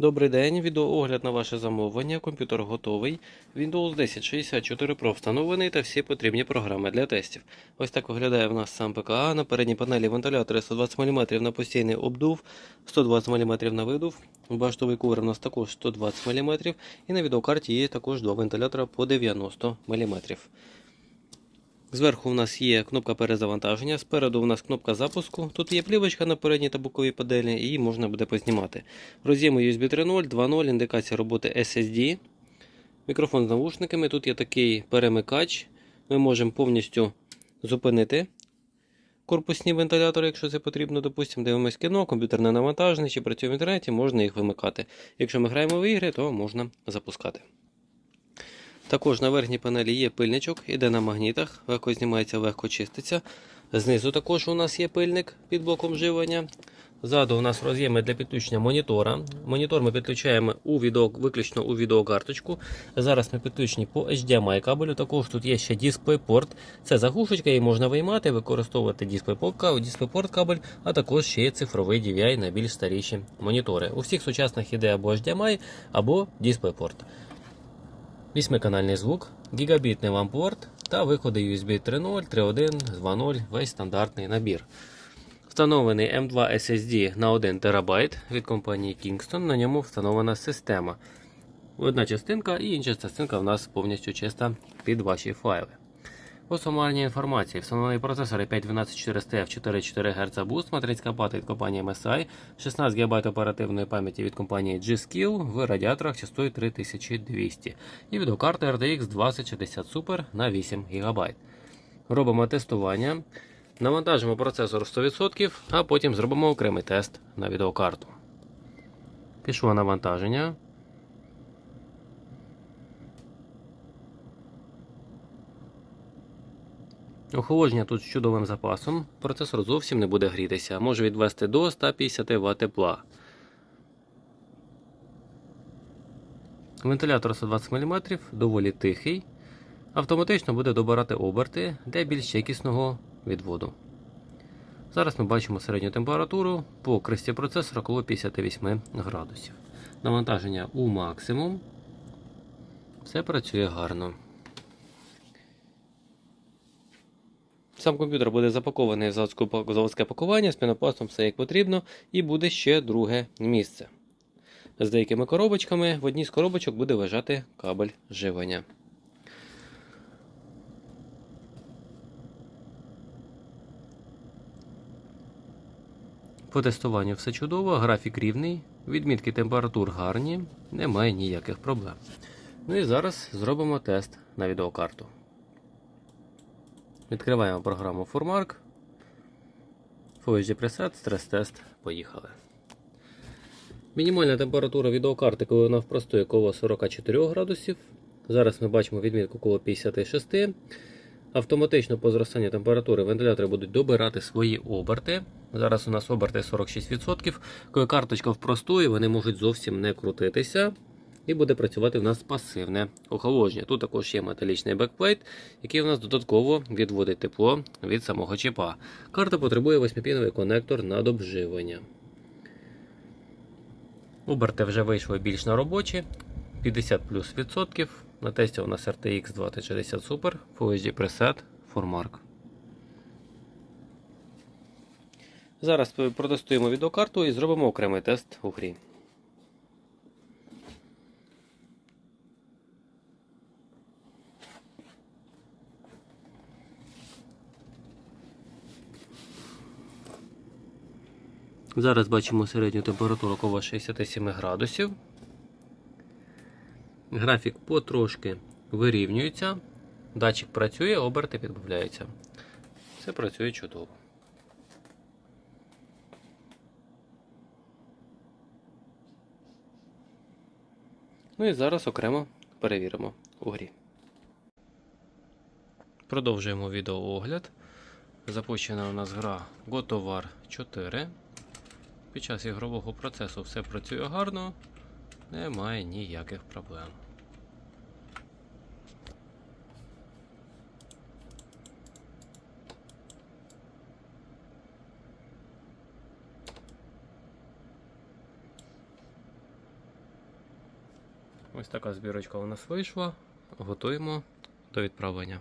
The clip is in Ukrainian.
Добрий день, відеоогляд на ваше замовлення. Комп'ютер готовий. Windows 10 64 Pro встановлений та всі потрібні програми для тестів. Ось так виглядає в нас сам ПКА. На передній панелі вентилятори 120 мм на постійний обдув, 120 мм на видув. Баштовий кувер у нас також 120 мм. І на відеокарті є також два вентилятора по 90 мм. Зверху у нас є кнопка перезавантаження, спереду у нас кнопка запуску. Тут є плівочка на передній та боковій панелі, її можна буде познімати. Роз'єми USB 3.0, 2.0, індикація роботи SSD, мікрофон з навушниками. Тут є такий перемикач. Ми можемо повністю зупинити корпусні вентилятори, якщо це потрібно. Допустимо, дивимось кіно, комп'ютерне навантаження чи працює в інтернеті, можна їх вимикати. Якщо ми граємо в ігри, то можна запускати. Також на верхній панелі є пильничок, іде на магнітах, легко знімається, легко чиститься. Знизу також у нас є пильник під блоком живлення. Ззаду у нас роз'єми для підключення монітора. Монітор ми підключаємо у відео, виключно у відеокарточку. Зараз ми підключені по HDMI кабелю. Також тут є ще DisplayPort. Це заглушечка, її можна виймати, використовувати DisplayPort, кабель, а також ще є цифровий DVI на більш старіші монітори. У всіх сучасних іде або HDMI, або DisplayPort. Вісьмиканальний звук, гігабітний лампорт та виходи USB 3.0, 3.1, 2.0, весь стандартний набір. Встановлений M2 SSD на 1 ТБ від компанії Kingston. На ньому встановлена система. Одна частинка і інша частинка в нас повністю чиста під ваші файли. По сумарній інформації, встановлений процесор i5 12400F 44 Гц Boost, материнська плата від компанії MSI, 16 ГБ оперативної пам'яті від компанії G-Skill в радіаторах частотою 3200 і відеокарта RTX 2060 Super на 8 ГБ. Робимо тестування, навантажимо процесор 100%, а потім зробимо окремий тест на відеокарту. Пішло навантаження. Охолодження тут з чудовим запасом. Процесор зовсім не буде грітися, може відвести до 150 Вт тепла. Вентилятор 120 мм доволі тихий. Автоматично буде добирати оберти для більш якісного відводу. Зараз ми бачимо середню температуру по кресті процесора коло 58 градусів. Навантаження у максимум. Все працює гарно. Сам комп'ютер буде запакований в заводське пакування з пінопластом, все як потрібно, і буде ще друге місце. З деякими коробочками в одній з коробочок буде лежати кабель живлення. По тестуванню все чудово, графік рівний, відмітки температур гарні, немає ніяких проблем. Ну і зараз зробимо тест на відеокарту. Відкриваємо програму Formark. Full Preset, стрес-тест. Поїхали. Мінімальна температура відеокарти, коли вона в простої коло 44 градусів. Зараз ми бачимо відмітку коло 56. Автоматично по зростанню температури вентилятори будуть добирати свої оберти. Зараз у нас оберти 46%. Коли карточка в простої, вони можуть зовсім не крутитися. І буде працювати в нас пасивне охолодження. Тут також є металічний бекплейт, який у нас додатково відводить тепло від самого чіпа. Карта потребує 8-піновий конектор на добживлення. Оберти вже вийшли більш на робочі. 50 плюс відсотків. На тесті у нас RTX 2060 Super, Full HD Preset, Formark. Зараз протестуємо відеокарту і зробимо окремий тест у грі. Зараз бачимо середню температуру коло 67 градусів. Графік потрошки вирівнюється. Датчик працює, оберти підбавляються. Все працює чудово. Ну і зараз окремо перевіримо у грі. Продовжуємо відеоогляд. Запущена у нас гра GoToWar 4. Під час ігрового процесу все працює гарно, немає ніяких проблем. Ось така збірочка у нас вийшла. Готуємо до відправлення.